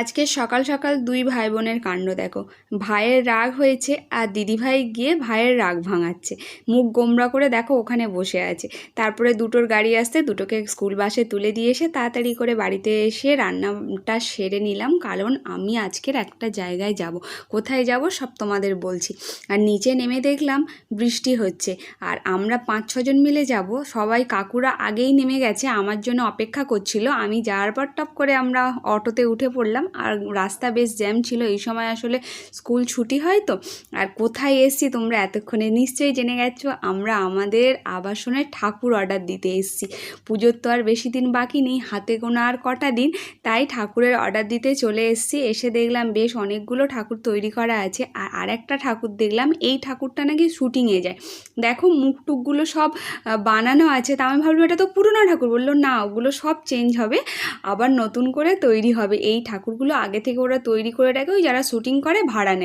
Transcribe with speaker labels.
Speaker 1: আজকে সকাল সকাল দুই ভাই বোনের কাণ্ড দেখো। ভাইয়ের রাগ হয়েছে আর দিদিভাই গিয়ে ভাইয়ের রাগ ভাঙাচ্ছে। মুখ গোমরা করে দেখো ওখানে বসে আছে। তারপরে দুটোর গাড়ি আসতে দুটোকে স্কুল বাসে তুলে দিয়ে এসে তাড়াতাড়ি করে বাড়িতে এসে রান্নাটা সেরে নিলাম। কারণ আমি আজকের একটা জায়গায় যাব। কোথায় যাব সব তোমাদের বলছি। আর নিচে নেমে দেখলাম বৃষ্টি হচ্ছে। আর আমরা পাঁচ ছজন মিলে যাব। সবাই কাকুরা আগেই নেমে গেছে। আমার জন্য অপেক্ষা করছিল। আমি যাওয়ার পর টপ করে আমরা অটোতে উঠে পড়লাম। আর রাস্তা বেশ জ্যাম ছিল, এই সময় আসলে স্কুল ছুটি হয় তো। আর কোথায় এসছি তোমরা এতক্ষণে নিশ্চয়ই জেনে গেছো, আমরা আমাদের আবাসনের ঠাকুর অর্ডার দিতে এসছি। পুজোর তো আর বেশি দিন বাকি নেই, হাতে গোনা আর কটা দিন, তাই ঠাকুরের অর্ডার দিতে চলে এসছি। এসে দেখলাম বেশ অনেকগুলো ঠাকুর তৈরি করা আছে, আর আরেকটা ঠাকুর দেখলাম, এই ঠাকুরটা নাকি শুটিংয়ে যায়। দেখো মুখ টুকগুলো সব বানানো আছে, তা আমি ভাবলাম এটা তো পুরনো ঠাকুর, বলল না, ওগুলো সব চেঞ্জ হবে, আবার নতুন করে তৈরি হবে, এই ঠাকুরগুলো আগে থেকে ওরা তৈরি করে রাখে ওই যারা শ্যুটিং করে ভাড়া নেয়।